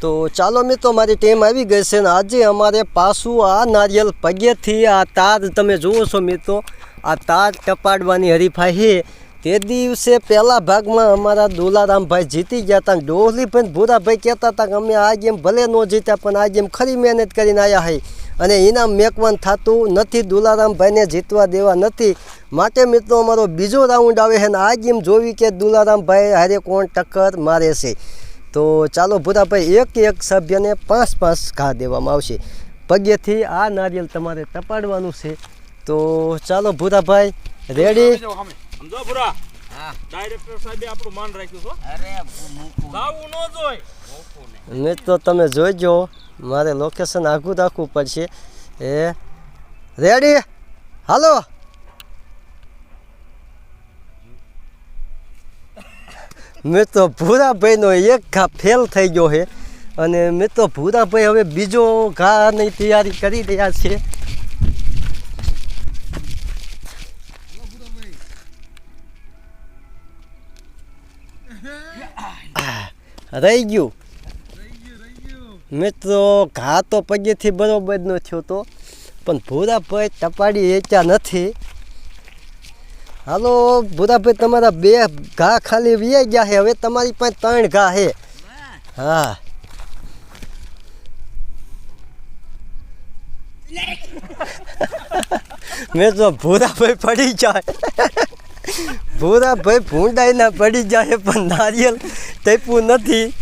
તો ચાલો મિત્રો મારી ટીમ આવી ગઈ છે ને આજે અમારે પાછું આ નારિયેલ પગેથી આ તાર તમે જુઓ છો મિત્રો, આ તાર ટપાડવાની હરીફાઈ છે. તે દિવસે પહેલા ભાગમાં અમારા દુલારામભાઈ જીતી ગયા હતા ડોહલીભાઈ ભૂરાભાઈ કહેતા હતા કે અમે આ ગેમ ભલે ન જીત્યા પણ આ ગેમ ખરી મહેનત કરીને આવ્યા હઈ અને ઇનામ મેકવાન થતું નથી, દુલારામભાઈને જીતવા દેવા નથી. માટે મિત્રો અમારો બીજો રાઉન્ડ આવે છે અને આ ગેમ જોવી કે દુલારામભાઈ હારે કોણ ટક્કર મારે છે. તો ચાલો ભૂરાભાઈ એક એક સભ્યને પાંચ પાંચ ઘા દેવામાં આવશે. પગેથી આ નારિયેલ તમારે તપાડવાનું છે. તો ચાલો ભૂરાભાઈ રેડી સમજો ભૂરા. હા. ડાયરેક્ટર સાહેબે આપણું માન રાખ્યું છો અરે મૂકું. ગાવું ન જોઈ. મૂકું મિત્રો તમે જોઈજો મારે લોકેશન આઘું રાખવું પડશે. એ રેડી હાલો. મિત્રો ભૂરાભાઈનો એક ઘા ફેલ થઈ ગયો છે. અને મેં તો ભૂરાભાઈ હવે બીજો ઘાની તૈયારી કરી રહ્યા છે. રહી ગયું. મિત્રો ઘા તો પગેથી બરોબર ન થયો તો. પણ ભૂરાભાઈ ટપાડી એચ્યા નથી. હાલો ભૂરાભાઈ તમારા બે ઘા ખાલી વી ગયા છે. હવે તમારી પાસે ત્રણ ઘા છે. હા. મેં તો ભૂરાભાઈ પડી જાય. ભૂરાભાઈ ભૂંડાઈ ના પડી જાય પણ નારિયેલ તપ્યું નથી.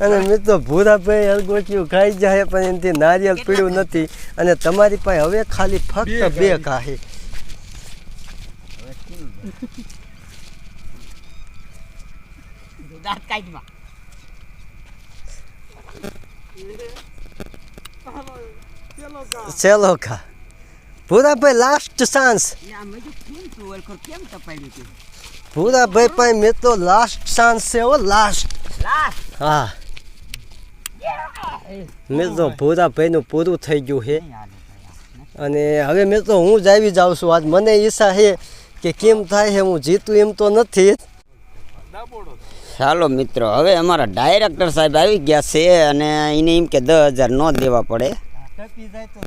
અને મેં તો ભૂરાભાઈ અલગોટિયું ખાઈ જાય પણ એનાથી નારિયેલ પીળ્યું નથી. અને તમારી પાસે હવે ખાલી ફક્ત બે ઘા છે. દાંત કાઢવા. ચલો ઘા ભૂરાભાઈ લાસ્ટ ચાન્સ આ મેં તો કેમ તું? તું પાસે લાસ્ટ ચાન્સ છે ઓ લાસ્ટ હા. મિત્રો ભૂરાભાઈનું પૂરું થઈ ગયું છે. ભાઈ. અને હવે મિત્રો હું જ આવી જાઉં છું. આજ મને ઈચ્છા છે કે કેમ થાય છે હું જીતું એમ તો નથી. જ ચાલો મિત્રો હવે અમારા ડાયરેક્ટર સાહેબ આવી ગયા છે અને એને એમ કે દસ હજાર ન દેવા પડે.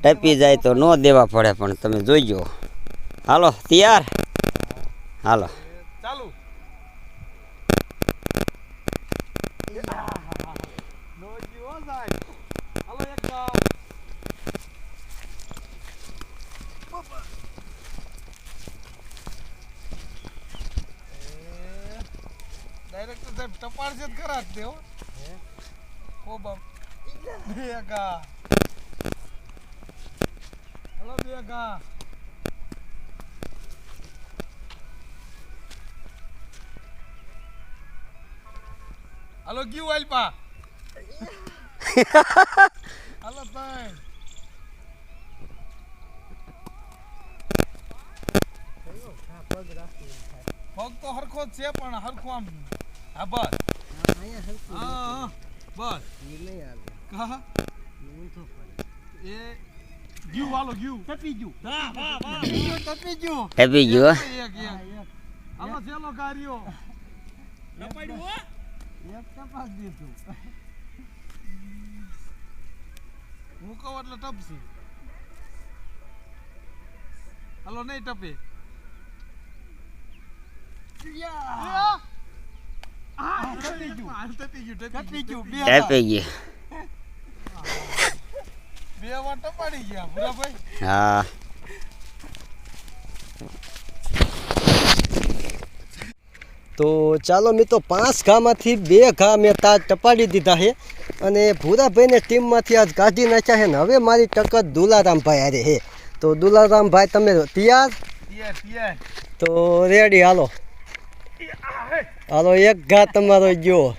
ટપી જાય તો ન દેવા પડે પણ તમે જોઈજો હાલો તૈયાર? હાલો ચાલુ નોજી હો સાહેબ હાલો એક કામ ડાયરેક્ટર સાહેબ ટપાડ છે જ ખરા જ તેઓ ઓ બાપ. બેગા હલો બેગા હલો, ગયું વાલપા હલો, ભાઈ. પગ તો હરખો જ છે પણ હરખો આમ. હા બસ હા હા બસ એ ગયું વાલો ગયું. ટપી ગયું. હા વાહ વાહ ગયું, ટપી ગયું. ટપી ગયો હો. એક એક હાલો ચેલો કાર્યો ટપાડ્યું એક તપાસ દીધું. કહું એટલે ટપસી હાલો નહીં ટપે યા! ટપી ગયું. બે વાર- ટપી ગયો બે વાર ટપાડી ગયા ભૂરાભાઈ હા. તો ચાલો મિત્રો પાંચ ઘામાંથી બે ઘા મેં તાજ ટપાડી દીધા છે અને ભૂરાભાઈને ટીમમાંથી આજ કાઢી નાખ્યા છે ને હવે મારી ટક્કર દુલારામભાઈ અરે હે તો દુલારામભાઈ તમે તૈયાર. તો રેડી હાલો. હાલો, એક ઘા તમારો ગયો.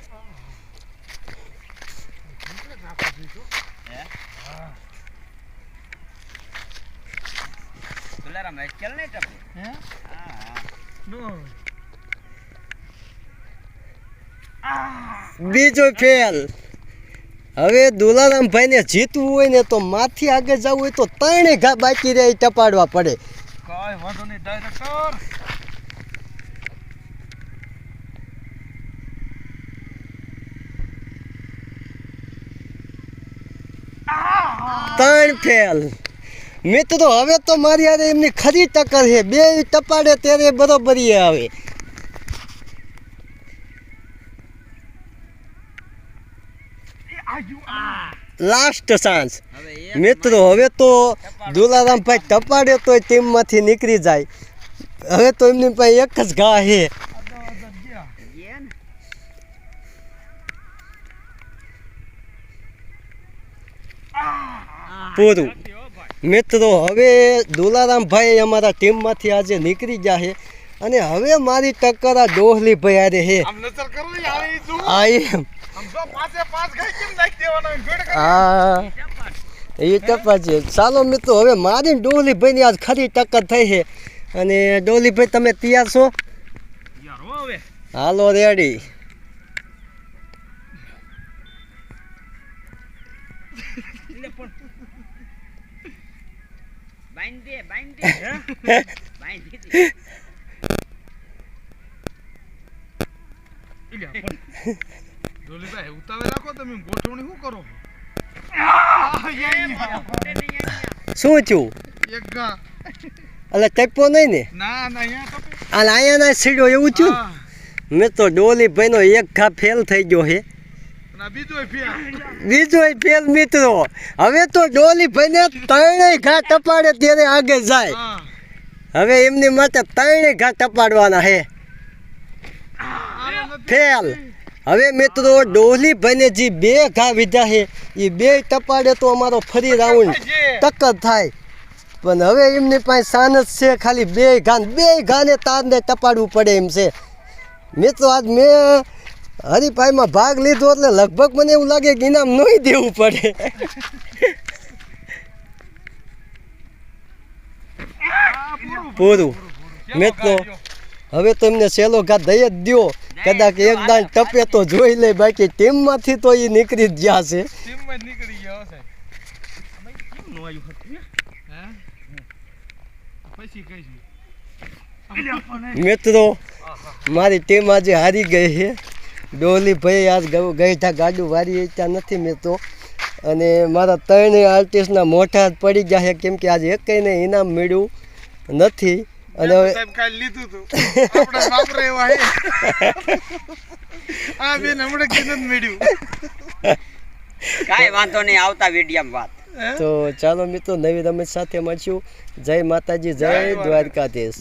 બીજો ફેલ. હવે દુલારામભાઈને જીતવું હોય ને તો માથી આગળ જવું હોય તો ત્રણે ઘા બાકી રહે ટપાડવા પડે. કઈ વાંધો નહીં ત્રણ ફેલ. મિત્રો, હવે તો મારી યારે એમની ખરી ટક્કર છે. બે ટપાડે ત્યારે બરોબરી આવે. લાસ્ટ ચાન્સ મિત્રો, હવે તો દુલારામભાઈ ટપાડે તો ટીમમાંથી નીકળી જાય. હવે તો એમની પાસે એક જ ઘા છે. પૂરું. મિત્રો હવે દુલારામભાઈ અમારા ટીમમાંથી આજે નીકળી ગયા છે અને હવે મારી ટક્કર આ ડોહલી ભાઈ આરે કરી. આ એ ટપ્પા છે. ચાલો મિત્રો હવે મારી ડોહલી ભાઈની આજ ખરી ટક્કર થઈ છે. અને ડોહલી ભાઈ તમે તૈયાર છો? યાર હો. ડોલીભાઈ, રાખો તમે ગોઠવણી શું કરો આ, યા, શું થયું? એક ગા. એટલે ટપ્પો નહીં ને? ના ના અહીંયા ના સીડો એવું થયું? મેં તો ડોલી ભાઈનો એક ઘા ફેલ થઈ ગયો આ બીજોય ફેલ મિત્રો. હવે તો ડોલી ભાઈને ત્રણેય ઘા ટપાડે ત્યારે આગળ જાય. હવે એમની માટે ત્રણેય ઘા ટપાડવાના છે ફેલ. હવે મિત્રો ડોલી ભાઈને જે બે ઘા વિધા છે એ બે ટપાડે તો અમારો ફરી રાઉન્ડ. ટક્કર થાય. પણ હવે એમની પાસે સાનસ છે ખાલી બે ઘા બે ઘાને તારને ટપાડવું પડે એમ છે. મિત્રો આજ મેં હરીફાઈમાં ભાગ લીધો એટલે લગભગ મને એવું લાગે કે ઇનામ નહીં દેવું પડે. પૂરું. મેં તો હવે તો એમને સહેલો ઘાત દઈ જ દ્યો. કદાચ એક દાન ટપે તો જોઈ લે બાકી ટીમમાંથી તો એ નીકળી જ ગયા છે. નીકળી ગયા મિત્રો મારી ટીમ આજે હારી ગઈ છે. ડોલી ભાઈ આજ ગઈઠા ગાડું વારી ત્યાં નથી મિત્રો અને મારા ત્રણેય આર્ટિસ્ટના મોઢા પડી ગયા છે. કેમ કે આજે એકેયને ઇનામ મળ્યું નથી. અને હવે લીધું હતું. આ બેન હમણાં મળ્યું. કાંઈ વાંધો નહીં આવતા વિડીયામાં વાત. તો ચાલો મિત્રો નવી રમત સાથે મળશું. જય માતાજી જય દ્વારકાધીશ.